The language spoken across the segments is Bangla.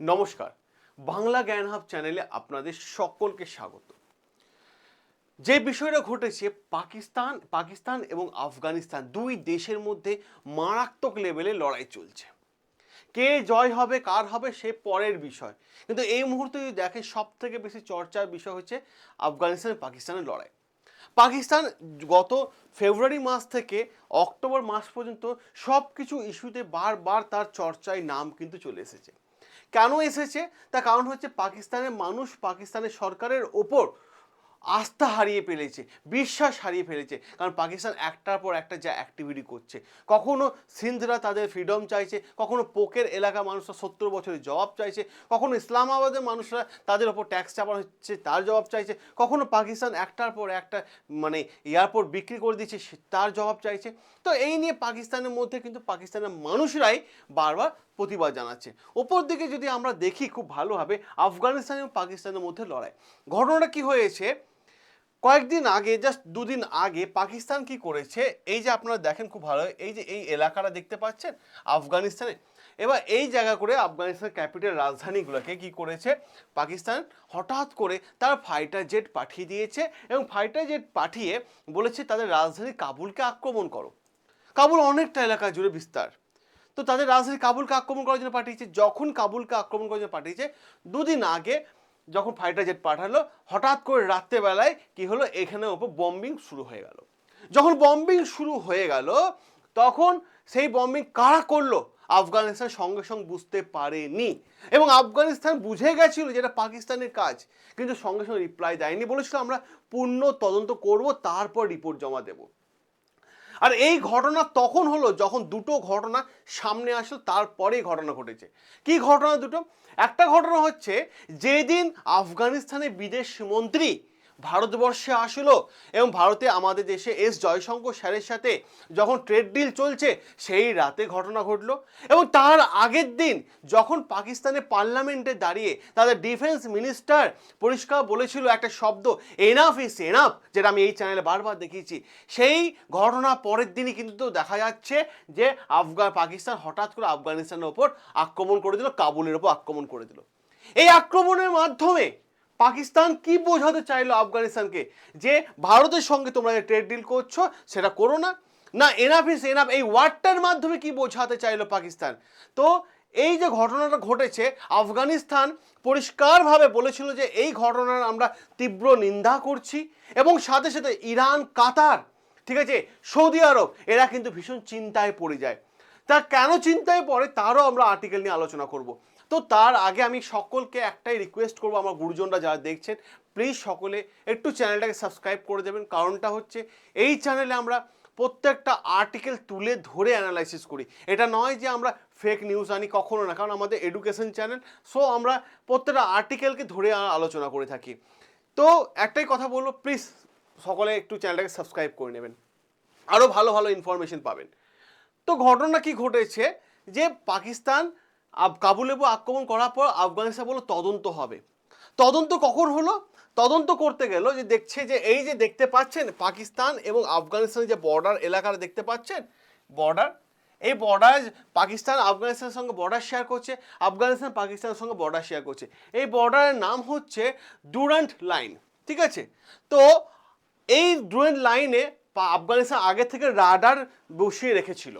নমস্কার। বাংলা জ্ঞান হাব চ্যানেলে আপনাদের সকলকে স্বাগত। যে বিষয়টা ঘটেছে, পাকিস্তান পাকিস্তান এবং আফগানিস্তান দুই দেশের মধ্যে মারাত্মক লেভেলে লড়াই চলছে। কে জয় হবে, কার হবে, সে পরের বিষয়। কিন্তু এই মুহূর্তে যদি দেখেন সব থেকে বেশি চর্চার বিষয় হচ্ছে আফগানিস্তান পাকিস্তানের লড়াই। পাকিস্তান গত ফেব্রুয়ারি মাস থেকে অক্টোবর মাস পর্যন্ত সব কিছু ইস্যুতে বারবার তার চর্চায় নাম কিন্তু চলে এসেছে। কেন এসেছে? তার কারণ হচ্ছে পাকিস্তানের মানুষ পাকিস্তানের সরকারের ওপর আস্থা হারিয়ে ফেলেছে, বিশ্বাস হারিয়ে ফেলেছে। কারণ পাকিস্তান একটার পর একটা যা অ্যাক্টিভিটি করছে। কখনো সিন্ধরা তাদের ফ্রিডম চাইছে, কখনো পোকের এলাকা মানুষরা সত্তর বছরের জবাব চাইছে, কখনো ইসলামাবাদের মানুষরা তাদের ওপর ট্যাক্স চাপানো হচ্ছে, তার জবাব চাইছে, কখনো পাকিস্তান একটার পর একটা মানে এয়ারপোর্ট বিক্রি করে দিচ্ছে তার জবাব চাইছে। তো এই নিয়ে পাকিস্তানের মধ্যে কিন্তু পাকিস্তানের মানুষরাই বারবার প্রতিবাদ জানাচ্ছে। ওপর দিকে যদি আমরা দেখি খুব ভালোভাবে, আফগানিস্তান এবং পাকিস্তানের মধ্যে লড়াই। ঘটনাটা কি হয়েছে? কয়েকদিন আগে জাস্ট দুদিন আগে পাকিস্তান কি করেছে? এই যে আপনারা দেখেন খুব ভালো, এই যে এই এলাকাটা দেখতে পাচ্ছেন, আফগানিস্তানে। এবার এই জায়গা করে আফগানিস্তান ক্যাপিটাল রাজধানীগুলোকে কি করেছে? পাকিস্তান হঠাৎ করে তার ফাইটার জেট পাঠিয়ে দিয়েছে এবং ফাইটার জেট পাঠিয়ে বলেছে, তাদের রাজধানী কাবুলকে আক্রমণ করো। কাবুল অনেকটা এলাকা জুড়ে বিস্তার। তো তাদের রাজধানী কাবুলকে আক্রমণ করার জন্য পাঠিয়েছে। যখন কাবুলকে আক্রমণ করার জন্য পাঠিয়েছে, দুদিন আগে যখন ফাইটার জেট পাঠালো, হঠাৎ করে রাত্রেবেলায় কি হলো? এখানে ওপর বম্বিং শুরু হয়ে গেল। যখন বম্বিং শুরু হয়ে গেল, তখন সেই বম্বিং কারা করল? আফগানিস্তান সঙ্গে সঙ্গে বুঝতে পারেনি। এবং আফগানিস্তান বুঝে গেছিল যেটা পাকিস্তানের কাজ, কিন্তু সঙ্গে সঙ্গে রিপ্লাই দেয়নি। বলেছিল, আমরা পূর্ণ তদন্ত করব, তারপর রিপোর্ট জমা দেবো। আর এই ঘটনা তখন হলো যখন দুটো ঘটনা সামনে আসলো, তারপরেই ঘটনা ঘটেছে। কি ঘটনা দুটো? একটা ঘটনা হচ্ছে, যেদিন আফগানিস্তানের বিদেশ মন্ত্রী ভারতবর্ষে আসলো এবং ভারতে আমাদের দেশে এস জয়শঙ্কর স্যারের সাথে যখন ট্রেড ডিল চলছে, সেই রাতে ঘটনা ঘটলো এবং তার আগের দিন যখন পাকিস্তানের পার্লামেন্টে দাঁড়িয়ে তাদের ডিফেন্স মিনিস্টার পরিষ্কার বলেছিল একটা শব্দ এনাফ ইস এনাফ যেটা আমি এই চ্যানেলে বারবার দেখিয়েছি। সেই ঘটনা পরের দিনই কিন্তু দেখা যাচ্ছে যে আফগান, পাকিস্তান হঠাৎ করে আফগানিস্তানের ওপর আক্রমণ করে দিল, কাবুলের ওপর আক্রমণ করে দিল। এই আক্রমণের মাধ্যমে পাকিস্তান কি বোঝাতে চাইলো আফগানিস্তানকে? যে ভারতের সঙ্গে তোমরা যে ট্রেড ডিল করছ, সেটা করো না। না এনাফ ইস এনাফ এই ওয়ার্ডটার মাধ্যমে কি বোঝাতে চাইলো পাকিস্তান? তো এই যে ঘটনাটা ঘটেছে, আফগানিস্তান পরিষ্কারভাবে বলেছিল যে এই ঘটনার আমরা তীব্র নিন্দা করছি এবং সাথে সাথে ইরান, কাতার, ঠিক আছে, সৌদি আরব, এরা কিন্তু ভীষণ চিন্তায় পড়ে যায়। তা কেন চিন্তায় পড়ে? তারও আমরা আর্টিকেল নিয়ে আলোচনা করব। তো তার আগে আমি সকলকে একটাই রিকোয়েস্ট করব, আমার গুরুজনরা যারা দেখছেন প্লিজ সকলে একটু চ্যানেলটাকে সাবস্ক্রাইব করে দেবেন। কারণটা হচ্ছে, এই চ্যানেলে আমরা প্রত্যেকটা আর্টিকেল তুলে ধরে অ্যানালাইসিস করি। এটা নয় যে আমরা ফেক নিউজ আনি কখনো না, কারণ আমাদের এডুকেশন চ্যানেল সো আমরা প্রত্যেকটা আর্টিকেলকে ধরে আলোচনা করে থাকি। তো একটাই কথা বলব প্লিজ সকলে একটু চ্যানেলটাকে সাবস্ক্রাইব করে নেবেন। আরও ভালো ভালো ইনফরমেশন পাবেন। তো ঘটনা কি ঘটেছে? যে পাকিস্তান কাবুলে আক্রমণ করার পর আফগানিস্তান বলল, তদন্ত হবে। তদন্ত কখন হলো? তদন্ত করতে গেল যে দেখছে যে এই যে দেখতে পাচ্ছেন পাকিস্তান এবং আফগানিস্তানের যে বর্ডার এলাকাটা দেখতে পাচ্ছেন বর্ডার এই বর্ডার পাকিস্তান আফগানিস্তানের সঙ্গে বর্ডার শেয়ার করছে, আফগানিস্তান পাকিস্তানের সঙ্গে বর্ডার শেয়ার করছে। এই বর্ডারের নাম হচ্ছে ডুরান্ট লাইন ঠিক আছে? তো এই ডুরান্ট লাইনে আফগানিস্তান আগে থেকে রাডার বসিয়ে রেখেছিল।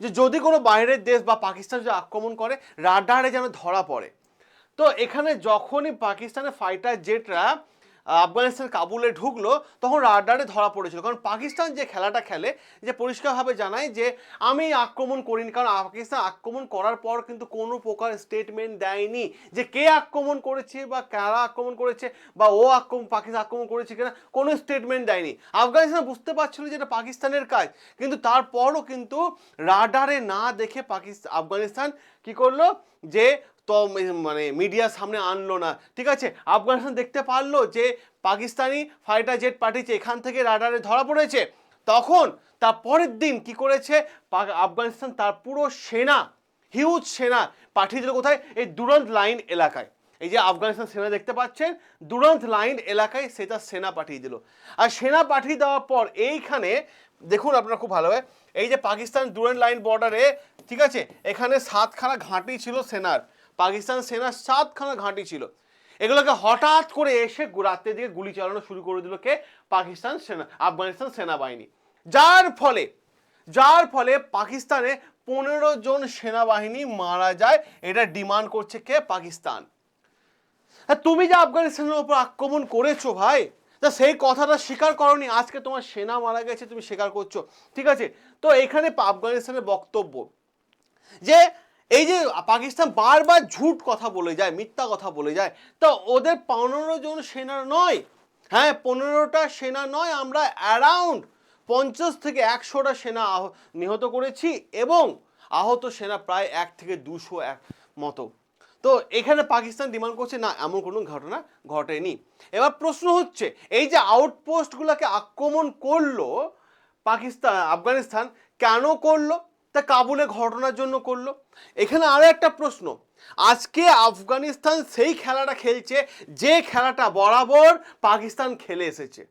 যে যদি কোনো বাইরের দেশ বা পাকিস্তান যদি আক্রমণ করে, রাডারে যেন ধরা পড়ে। তো এখানে যখনই পাকিস্তানের ফাইটার জেটরা আফগানিস্তান কাবুলে ঢুকলো, তখন রাডারে ধরা পড়েছিল। কারণ পাকিস্তান যে খেলাটা খেলে, যে পরিষ্কারভাবে জানায় যে, আমি আক্রমণ করিনি। কারণ পাকিস্তান আক্রমণ করার পর কিন্তু কোনো প্রকার স্টেটমেন্ট দেয়নি যে, কে আক্রমণ করেছে বা কারা আক্রমণ করেছে বা ও আক্রমণ পাকিস্তান আক্রমণ করেছে কিনা? কোনো স্টেটমেন্ট দেয়নি। আফগানিস্তান বুঝতে পারছিল যে, এটা পাকিস্তানের কাজ। কিন্তু তারপরও কিন্তু রাডারে না দেখে পাকিস্তান, আফগানিস্তান কি করল? যে তো মানে মিডিয়ার সামনে আনলো না। ঠিক আছে? আফগানিস্তান দেখতে পারল যে, পাকিস্তানি ফাইটার জেট পাঠিয়েছে, এখান থেকে রাডারে ধরা পড়েছে। তখন তার পরের দিন কি করেছে? আফগানিস্তান তার পুরো সেনা হিউজ সেনা পাঠিয়ে দিল কোথায়? এই দুরন্ত লাইন এলাকায়। এই যে আফগানিস্তান সেনা দেখতে পাচ্ছেন, দুরন্ত লাইন এলাকায় সে তার সেনা পাঠিয়ে দিল। আর সেনা পাঠিয়ে দেওয়ার পর এইখানে, দেখুন আপনারা খুব ভালো হয় এই যে পাকিস্তান দুরন্ত লাইন বর্ডারে ঠিক আছে? এখানে সাতখানা ঘাঁটি ছিল সেনার। পাকিস্তান সেনার সাতখানা ঘাঁটি ছিল। এগুলোকে হঠাৎ করে এসে রাত্রের দিকে গুলি চালানো শুরু করে দিল কে? পাকিস্তান সেনা, আফগানিস্তান সেনাবাহিনী। যার ফলে যার ফলে পাকিস্তানে পনেরো জন সেনাবাহিনী মারা যায়, এটা ডিমান্ড করছে কে? পাকিস্তান। তুমি যে আফগানিস্তানের উপর আক্রমণ করেছ ভাই, তা সেই কথাটা স্বীকার করনি। আজকে তোমার সেনা মারা গেছে, তুমি স্বীকার করছ। ঠিক আছে? তো এখানে আফগানিস্তানের বক্তব্য যে এই যে পাকিস্তান বারবার ঝুট কথা বলে যায়, মিথ্যা কথা বলে যায়, তো ওদের পনেরো জন সেনা নয়। হ্যাঁ পনেরোটা সেনা নয়, আমরা অ্যারাউন্ড পঞ্চাশ থেকে একশোটা সেনা আহ- নিহত করেছি এবং আহত সেনা প্রায় এক থেকে দুশো এক মতো। তো এখানে পাকিস্তান ডিমান্ড করছে, না, এমন কোনো ঘটনা ঘটেনি। এবার প্রশ্ন হচ্ছে, এই যে আউটপোস্টগুলোকে আক্রমণ করল পাকিস্তান, আফগানিস্তান, কেন করল? তা কাবুলে ঘটনার জন্য করল। এখানে আরও একটা প্রশ্ন। আজকে আফগানিস্তান সেই খেলাটা খেলছে, যে খেলাটা বরাবর পাকিস্তান খেলে এসেছে।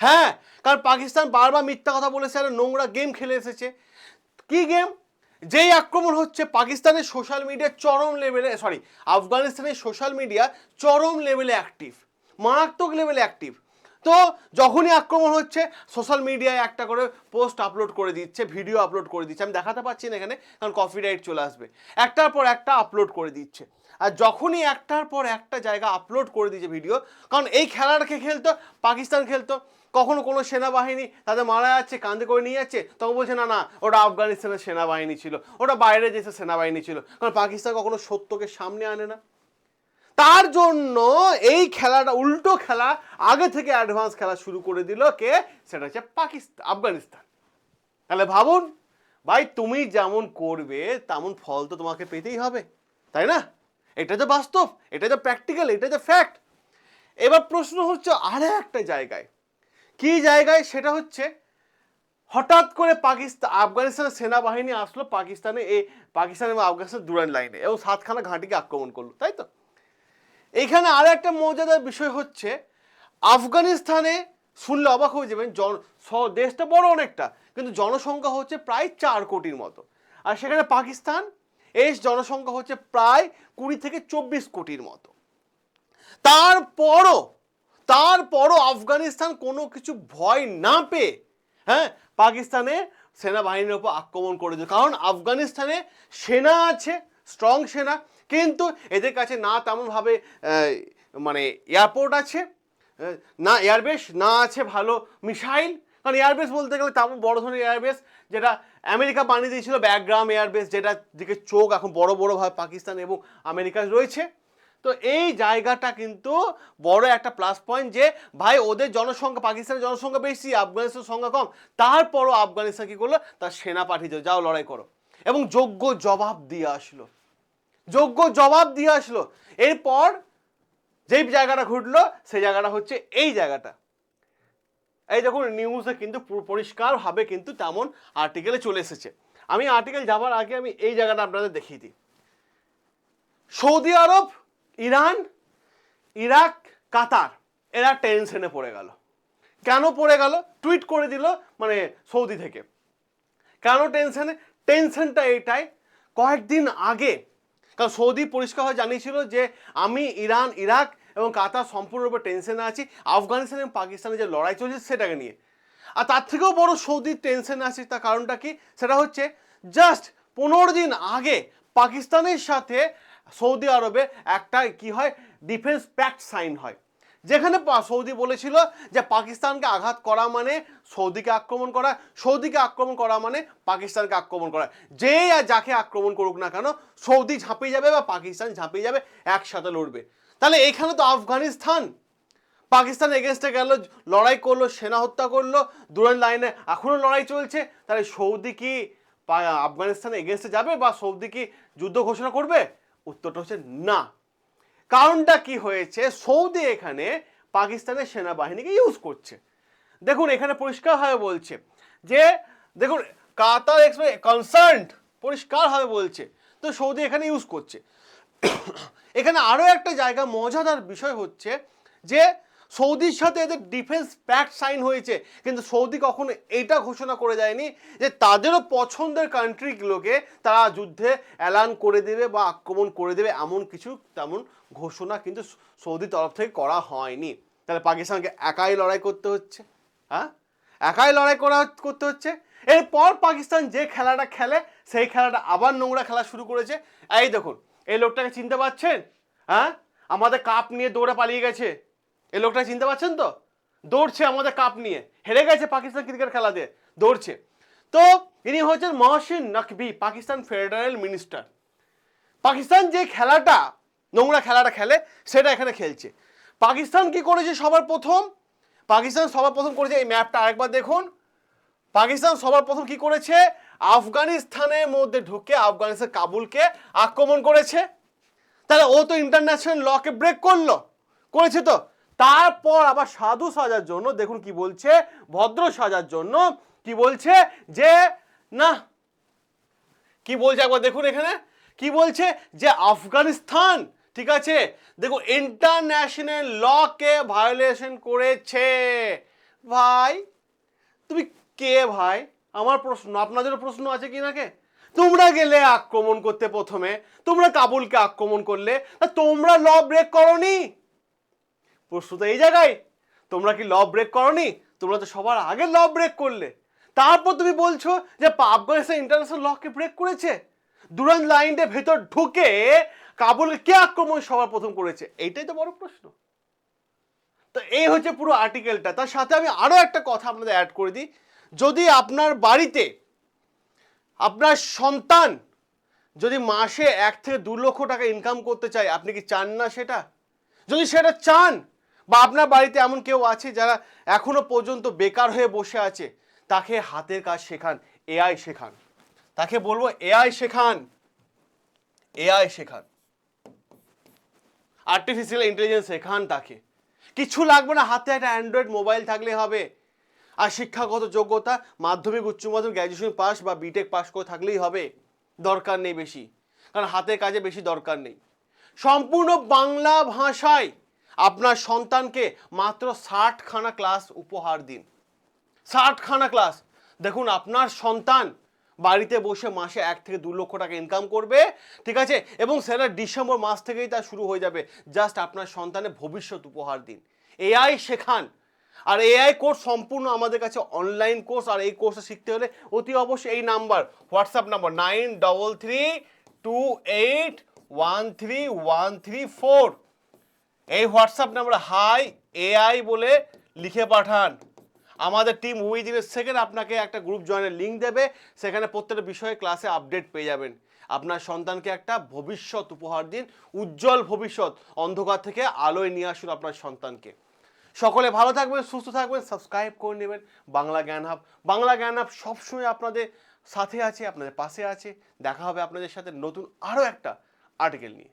হ্যাঁ কারণ পাকিস্তান বারবার মিথ্যা কথা বলেছে আর নোংরা গেম খেলে এসেছে। কি গেম যেই আক্রমণ হচ্ছে পাকিস্তানের সোশ্যাল মিডিয়া চরম লেভেলে সরি আফগানিস্তানের সোশ্যাল মিডিয়া চরম লেভেলে অ্যাক্টিভ মারাত্মক লেভেলে অ্যাক্টিভ তো যখনই আক্রমণ হচ্ছে সোশ্যাল মিডিয়ায় একটা করে পোস্ট আপলোড করে দিচ্ছে ভিডিও আপলোড করে দিচ্ছে। আমি দেখাতে পাচ্ছি না এখানে, কারণ কপিরাইট চলে আসবে। একটার পর একটা আপলোড করে দিচ্ছে। আর যখনই একটার পর একটা জায়গা আপলোড করে দিচ্ছে ভিডিও কারণ এই খেলাটাকে খেলতো? পাকিস্তান খেলতো। কখনো কোনো সেনাবাহিনী তাদের মারা যাচ্ছে, কাঁধে করে নিয়ে যাচ্ছে, তখন বলছে, না না, ওটা আফগানিস্তানের সেনাবাহিনী ছিল। ওটা বাইরে দেশের সেনাবাহিনী ছিল। কারণ পাকিস্তান কখনো সত্যকে সামনে আনে না। তার জন্য এই খেলাটা, উল্টো খেলা, আগে থেকে অ্যাডভান্স খেলা শুরু করে দিল কে? সেটা হচ্ছে পাকিস্তান আফগানিস্তান। তাহলে ভাবুন, ভাই তুমি যেমন করবে, তেমন ফল তো তোমাকে পেতেই হবে, তাই না? এটা তো বাস্তব, এটা তো প্র্যাকটিক্যাল এটা তো ফ্যাক্ট এবার প্রশ্ন হচ্ছে আরে একটা জায়গায়। কি জায়গায়? সেটা হচ্ছে হঠাৎ করে পাকিস্তান আফগানিস্তানের সেনাবাহিনী আসলো পাকিস্তানে এই পাকিস্তান এবং আফগানিস্তান দুরান লাইনে এবং সাতখানা ঘাঁটিকে আক্রমণ করল, তাই তো? এখানে আর একটা মজাদার বিষয় হচ্ছে, আফগানিস্তানে শুনলে অবাক হয়ে যাবেন, জন দেশটা বড় অনেকটা, কিন্তু জনসংখ্যা হচ্ছে প্রায় চার কোটির মতো। আর সেখানে পাকিস্তান এর জনসংখ্যা হচ্ছে প্রায় কুড়ি থেকে চব্বিশ কোটির মতো। তারপরও তারপরও আফগানিস্তান কোনো কিছু ভয় না পেয়ে হ্যাঁ পাকিস্তানে সেনাবাহিনীর উপর আক্রমণ করে কারণ আফগানিস্তানে সেনা আছে স্ট্রং সেনা কিন্তু এদের কাছে না তেমনভাবে মানে এয়ারপোর্ট আছে না এয়ারবেস, না আছে ভালো মিসাইল। কারণ এয়ারবেস বলতে গেলে তেমন বড় ধরনের এয়ারবেস যেটা আমেরিকা বানিয়ে দিয়েছিল ব্যাকগ্রাম এয়ারবেস যেটা দিকে চোখ এখন বড় বড়ভাবে পাকিস্তান এবং আমেরিকা রয়েছে। তো এই জায়গাটা কিন্তু বড় একটা প্লাস পয়েন্ট যে, ভাই, ওদের জনসংখ্যা, পাকিস্তানের জনসংখ্যা বেশি, আফগানিস্তানের সংখ্যা কম। তারপরও আফগানিস্তান কি করল? তার সেনা পাঠিয়ে দিল যাও লড়াই করো। এবং যোগ্য জবাব দিয়ে আসলো। যোগ্য জবাব দিয়ে আসলো। এরপর যেই জায়গাটা ঘটলো, সেই জায়গাটা হচ্ছে এই জায়গাটা। এই দেখুন নিউজে কিন্তু পুরো পরিষ্কারভাবে কিন্তু তেমন আর্টিকেলে চলে এসেছে। আমি আর্টিকেল যাবার আগে আমি এই জায়গাটা আপনাদের দেখিয়ে দিই। Saudi Arab, Iran, Iraq, Qatar, এরা টেনশনে পড়ে গেল। কেন পড়ে গেল? টুইট করে দিল মানে সৌদি থেকে। কেন টেনশনে টেনশনটা এটাই, কয়েকদিন আগে কারণ সৌদি পরিষ্কারভাবে জানিয়েছিল যে আমি ইরান, ইরাক এবং কাতার সম্পূর্ণরূপে টেনশনে আছি। আফগানিস্তান এবং পাকিস্তানের যে লড়াই চলছে সেটাকে নিয়ে। আর তার থেকেও বড় সৌদির টেনশনে আছে তার কারণটা কি? সেটা হচ্ছে জাস্ট পনেরো দিন আগে পাকিস্তানের সাথে সৌদি আরবে একটা কি হয়? ডিফেন্স প্যাক্ট সাইন হয়। যেখানে সৌদি বলেছিল যে পাকিস্তানকে আঘাত করা মানে সৌদিকে আক্রমণ করা, সৌদিকে আক্রমণ করা মানে পাকিস্তানকে আক্রমণ করা। যে আর যাকে আক্রমণ করুক না কেন, সৌদি ঝাঁপিয়ে যাবে বা পাকিস্তান ঝাঁপিয়ে যাবে, একসাথে লড়বে। তাহলে এখানে তো আফগানিস্তান। পাকিস্তান এগেনস্টে গেল, লড়াই করল, সেনা হত্যা করল দুরান লাইনে এখনও লড়াই চলছে। তাহলে সৌদি কি আফগানিস্তানে এগেনস্টে যাবে বা সৌদি কি যুদ্ধ ঘোষণা করবে? উত্তরটা হচ্ছে না। কারণটা কি হয়েছে? সৌদি এখানে পাকিস্তানের সেনাবাহিনীকে ইউজ করছে। দেখুন, এখানে পরিষ্কারভাবে বলছে যে, দেখুন কাতার এক্সপ্রেস কনসার্ন পরিষ্কারভাবে বলছে। তো সৌদি এখানে ইউজ করছে। এখানে আরও একটা জায়গা মজাদার বিষয় হচ্ছে যে সৌদির সাথে এদের ডিফেন্স প্যাক্ট সাইন হয়েছে। কিন্তু সৌদি কখনো এটা ঘোষণা করে যায়নি যে তাদেরও পছন্দের কান্ট্রিগুলোকে তারা যুদ্ধে অ্যালান করে দেবে বা আক্রমণ করে দেবে, এমন কিছু তেমন ঘোষণা কিন্তু সৌদি তরফ থেকে করা হয়নি। তাহলে পাকিস্তানকে একাই লড়াই করতে হচ্ছে? হ্যাঁ? একাই লড়াই করা করতে হচ্ছে? এরপর পাকিস্তান যে খেলাটা খেলে, সেই খেলাটা আবার নোংরা খেলা শুরু করেছে। এই দেখুন, এই লোকটাকে চিনতে পারছেন? হ্যাঁ? আমাদের কাপ নিয়ে দৌড়ে পালিয়ে গেছে। এই লোকটা চিনতে পারছেন তো? দৌড়ছে আমাদের কাপ নিয়ে। হেরে গেছে পাকিস্তান ক্রিকেট খেলাতে দৌড়ছে। তো ইনি হচ্ছেন মহসিন নকবি পাকিস্তান ফেডারেল মিনিস্টার। পাকিস্তান যে খেলাটা, নোংরা খেলাটা খেলে, সেটা এখানে খেলছে। পাকিস্তান কি করেছে সবার প্রথম? পাকিস্তান সবার প্রথম করেছে, এই ম্যাপটা আরেকবার দেখুন। পাকিস্তান সবার প্রথম কি করেছে? আফগানিস্তানের মধ্যে ঢুকে আফগানিস্তান কাবুলকে আক্রমণ করেছে। তাহলে ও তো ইন্টারন্যাশনাল লকে ব্রেক করল। করেছে তো। তারপর আবার সাধু সাজার জন্য, দেখুন কি বলছে, ভদ্র সাজার জন্য কি বলছে যে, না, কি বলছে একবার দেখুন এখানে, কি বলছে যে আফগানিস্তান, ঠিক আছে? দেখো ইন্টারন্যাশনাল লকে ভায়োলেশন করেছে। ভাই, তুমি কে ভাই? আমার প্রশ্ন, আপনাদেরও প্রশ্ন আছে কি নাকে তোমরা গেলে আক্রমণ করতে প্রথমে, তোমরা কাবুলকে আক্রমণ করলে তোমরা ল ব্রেক করনি? প্রশ্ন তো এই জায়গায়। তোমরা কি ল ব্রেক করনি? তোমরা তো সবার আগে ল ব্রেক করলে। তারপর তুমি বলছো যে আফগানিস্তান ইন্টারন্যাশনাল লকে ব্রেক করেছে। দুরান লাইনের ভেতর ঢুকে কাবুলকে কে আক্রমণ সবার প্রথম করেছে? এইটাই তো বড় প্রশ্ন। তো এই হচ্ছে পুরো আর্টিকেলটা তার সাথে আমি আরও একটা কথা আপনাদের অ্যাড করে দিই। যদি আপনার বাড়িতে আপনার সন্তান যদি মাসে এক থেকে দু লক্ষ টাকা ইনকাম করতে চায়, আপনি কি চান না সেটা? যদি সেটা চান বা আপনার বাড়িতে এমন কেউ আছে যারা এখনও পর্যন্ত বেকার হয়ে বসে আছে? তাকে হাতের কাজ শেখান, এআই শেখান। তাকে বলব, এআই শেখান। এআই শেখান। আর্টিফিশিয়াল ইন্টেলিজেন্স শেখান তাকে। কিছু লাগবে না, হাতে একটা অ্যান্ড্রয়েড মোবাইল থাকলে হবে। আর শিক্ষাগত যোগ্যতা, মাধ্যমিক, উচ্চ মাধ্যমিক গ্র্যাজুয়েশন পাস বা বিটেক পাস করে থাকলেই হবে। দরকার নেই বেশি। কারণ হাতের কাজে বেশি দরকার নেই। সম্পূর্ণ বাংলা ভাষায় আপনার সন্তানকে মাত্র ষাটখানা ক্লাস উপহার দিন। ষাটখানা ক্লাস। দেখুন, আপনার সন্তান বাড়িতে বসে মাসে এক থেকে দু লক্ষ টাকা ইনকাম করবে, ঠিক আছে? এবং সেটা ডিসেম্বর মাস থেকেই তা শুরু হয়ে যাবে। জাস্ট আপনার সন্তানের ভবিষ্যৎ উপহার দিন। এআই শেখান। আর এআই কোর্স সম্পূর্ণ আমাদের কাছে অনলাইন কোর্স আর এই কোর্সটা শিখতে হলে অতি অবশ্যই এই number WhatsApp number nine double three two eight one three one three four এই হোয়াটসঅ্যাপ নাম্বার হাই, এআই বলে লিখে পাঠান। আমাদের টিম উইদিন এ সেকেন্ড আপনাকে একটা গ্রুপ জয়েনের লিঙ্ক দেবে। সেখানে প্রত্যেকটা বিষয়ে ক্লাসে আপডেট পেয়ে যাবেন। আপনার সন্তানকে একটা ভবিষ্যৎ উপহার দিন, উজ্জ্বল ভবিষ্যৎ, অন্ধকার থেকে আলোয় নিয়ে আসুন আপনার সন্তানকে। সকলে ভালো থাকবেন, সুস্থ থাকবেন সাবস্ক্রাইব করে নেবেন। বাংলা জ্ঞান হাব বাংলা জ্ঞান হাব সবসময় আপনাদের সাথে আছে, আপনাদের পাশে আছে। দেখা হবে আপনাদের সাথে নতুন আরও একটা আর্টিকেল নিয়ে।